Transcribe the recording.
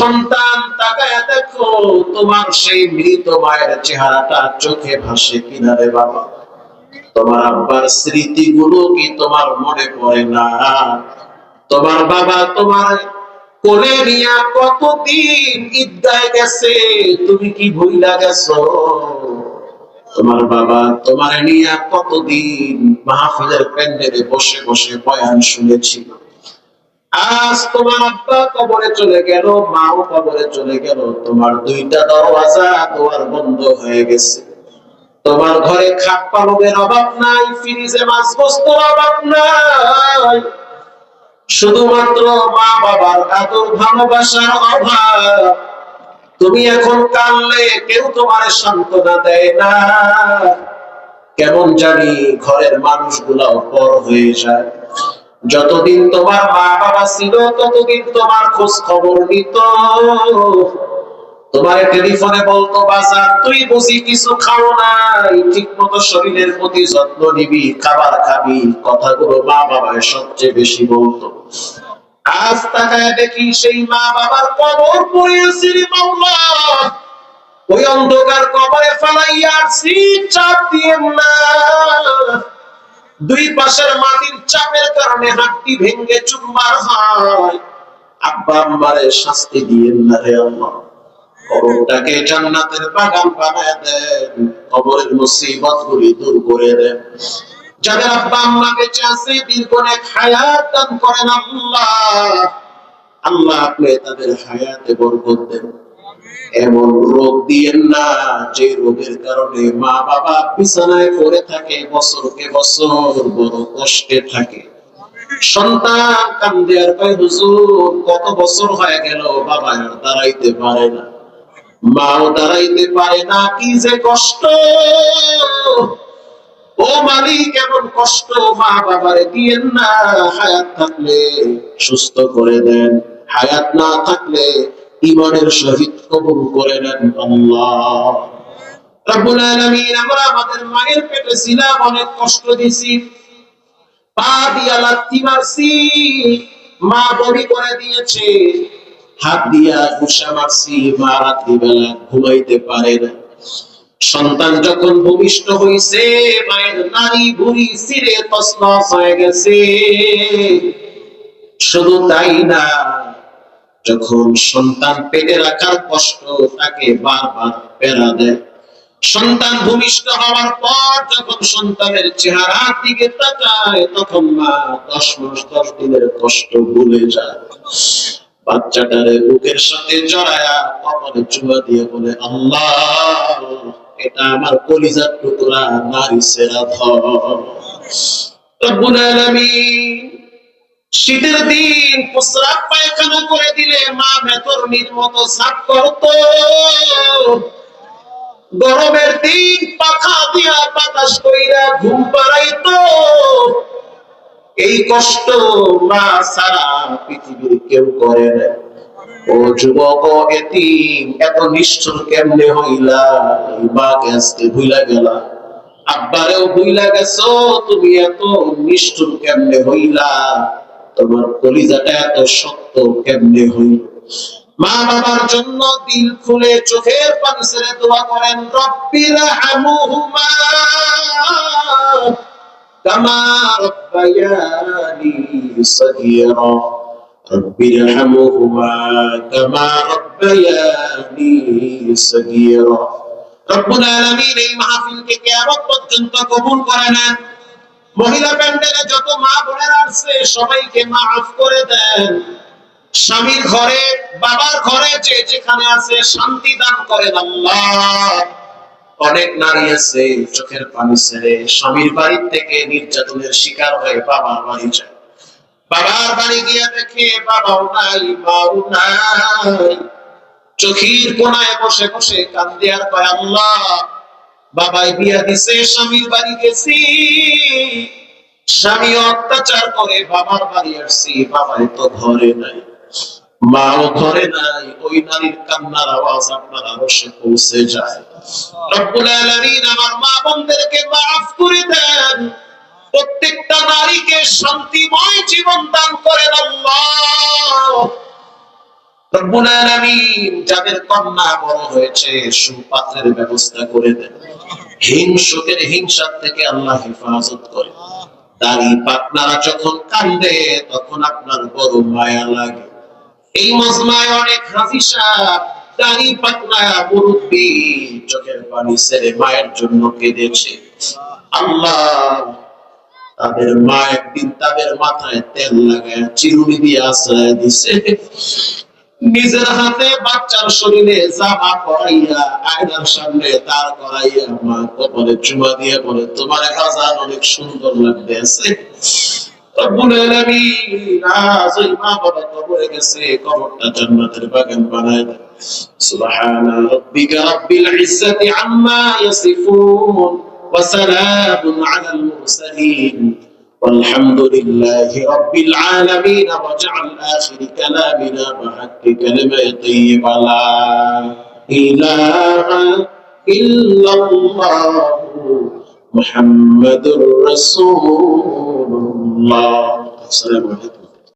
সন্তান, তাকায় দেখো, তোমার সেই মৃত মায়ের চেহারাটা চোখে ভাসে বাবা? তোমার আব্বার স্মৃতিগুলো কি তোমার মনে পড়ে না? তোমার বাবা তোমার নিয়া কতদিন ঈদগায় গেছে, তুমি কি ভুইলা গেছো? তোমার বাবা তোমার নিয়া কতদিন মাহফিলের প্যান্ডেলে বসে বসে বয়ান শুনেছিল? আজ তোমার আব্বা কবরে চলে গেল, মাও কবরে চলে গেল। তোমার দুইটা দরওয়াজা দোয়ার বন্ধ হয়ে গেছে। তোমার ঘরে খাট পালনের অভাব নাই, ফ্রিজে মাছ বস্তুর অভাব নাই। শুধুমাত্র মা বাবার আদর ভালোবাসার অভাব। তুমি এখন কানলে কেউ তোমার সান্ত্বনা দেয় না। কেমন জানি ঘরের মানুষগুলাও পর হয়ে যায়। যতদিন তোমার মা বাবা ছিল, ততদিন তোমার খোঁজ খবর নিত। তোমার টেলিফোনে বলতো, বাজার, তুই বুঝি কিছু খাও নাই? ঠিক মতো শরীরের প্রতি যত্ন নিবি, খাবার খাবি। কথাগুলো মা বাবায় সবচেয়ে বেশি বলতো। আজ তাকায় দেখি সেই মা বাবার কবর পড়েছি রে মাওলা ওই অন্ধকার কবরে ফালাইয়া সিট চাপ দিয়ে না। দুই পাশের মাটির চাপের কারণে হাতটি ভেঙে চুম্বার হয়। আব্বা আম্মারে শাস্তি দিয়েন না রে জান্নাতের বাগান বানায় দেন। কবরের মুসিবত গুলি দূর করে দেন। যাদের আব্বা আম্মা বেঁচে আছে দীর্ঘ এক দান করেন আল্লাহ। আল্লাহ আপনি তাদের হায়াতে বরকত দেন। এমন রোগ দিয়েন না যে রোগের কারণে মা বাবা বিছানায় পড়ে থাকে, বছরকে বছর বড় কষ্টে থাকে। সন্তান কান্দে আর কয়, হুজুর, কত বছর হয়ে গেল, বাবা আর দাঁড়াইতে পারে না। মাও দাঁড়াইতে পারে না, কি যে কষ্ট। ও মালিক, এমন কষ্ট মা বাবারে দিয়েন না। হায়াত থাকলে সুস্থ করে দেন, হায়াত না থাকলে ইমানের সহিত কবুল করে নেন আল্লাহ। রব্বুল আলামিন আমরা আমাদের মায়ের পেটে ছিলাম অনেক কষ্ট দিছি পা দিয়া লাত্তি মারছি, মা বড়ি করে দিয়েছে। হাত দিয়া ঘুষা মারছি, মা রাত্রিবেলা ঘুমাইতে পারে না। সন্তান যখন ভূমিষ্ঠ হইছে, মায়ের নারী ভুড়ি সিরে তসনস হয়ে গেছে। শুধু তাই না যখন সন্তান পেটে রাখার কষ্ট তাকে বারবার পেরা দেয়। সন্তান ভূমিষ্ঠ হওয়ার পর যখন সন্তানের চেহারার দিকে তাকায়, তখন মা দশ মাস, দশ দিনের কষ্ট ভুলে যায়। বাচ্চাটারে বুকের সাথে জড়ায়া কপালে চুমা দিয়ে বলে, আল্লাহ, এটা আমার কলিজার টুকরা, নারী সেরা ধর। রব্বুল আলামিন শীতের দিন প্রস্রাব পায়খানা করে দিলে মা মেতরনির মতো সাফ করতো। গরমের দিন পাখা দিয়া বাতাস কইরা ঘুম পাড়াইতো। এই কষ্ট মা সারা পৃথিবীর কেউ করে না। ও যুবক এতিম, এত নিষ্ঠুর কেমনে হইলা? এই মাকে ভুইলা গেলা। আব্বারেও ভুইলা গেছো, তুমি এত নিষ্ঠুর কেমনে হইলা? তোমার কলিজাটা এত শক্ত কেমনে হইল? মা বাবার জন্য দিল খুলে চোখের পানি ছেড়ে দোয়া করেন রব্বির হামুহুমা কামা রব্বায়ানি রব্বির হামুহুমা কামা রব্বায়ানি রব্বুল আলামিন এই মাহফিলকে কিয়ামত পর্যন্ত কবুল করে নেন। মহিলা প্যান্ডেলে যত মা বোনেরা আছে সবাইকে মাফ করে দেন। স্বামীর ঘরে, বাবার ঘরে যে যেখানে আছে, শান্তি দান করেন আল্লাহ। অনেক নারী আছে, চোখের পানি ছেড়ে স্বামীর বাড়ি থেকে নির্যাতনের শিকার হয়ে বাবার বাড়ি যায়। বাবার বাড়ি গিয়ে দেখে বাবাও নাই, মাও নাই। চোখের কোনায় বসে বসে কান্দে আর কয়, আল্লাহ বাবাই বিয়া দিছে স্বামীর বাড়ি গেছি। স্বামী অত্যাচার করে, বাবার বাড়ি আসছি, বাবাই তো ঘরে নাই। মাও ঘরে নাই, ওই নারীর কান্নার আওয়াজ আপনার আরশে পৌঁছে যায়। রব্বুল আলামিন আমার মা বোনদেরকে মাফ করে দেন। প্রত্যেকটা নারীকে শান্তিময় জীবন দান করেন আল্লাহ। রব্বুল আলামিন যাদের কন্যা বড় হয়েছে সুপাত্রের ব্যবস্থা করে দেন। হিংসুকের হিংসার থেকে আল্লাহ হেফাজত করে। দাড়ি পাকনারা যখন কান্দে তখন আপনার বড় মায়া লাগে। এই মজমায় অনেক হাফি সাহেব দাড়ি পাকনা মুরব্বী, চোখের পানি মায়ের জন্য কেঁদেছে। আল্লাহ তাদের মা একদিন তাদের মাথায় তেল লাগায় চিরুনি দিয়ে আশ্রয় দিছে। নিজের হাতে বাচ্চার শরীরে জামা করাইয়া আয়নার সামনে তার করাইয়া মা কপালে চুমা দিয়ে বলে, তোমার হাজার অনেক সুন্দর লাগতেছে আম্মা ইয়াসিফুন ওয়া সালামুন আলাল মুরসালিন। والحمد لله رب العالمين واجعل آخر كلامنا بحق كلمة طيبة لا إله إلا الله محمد رسول الله. السلام عليكم.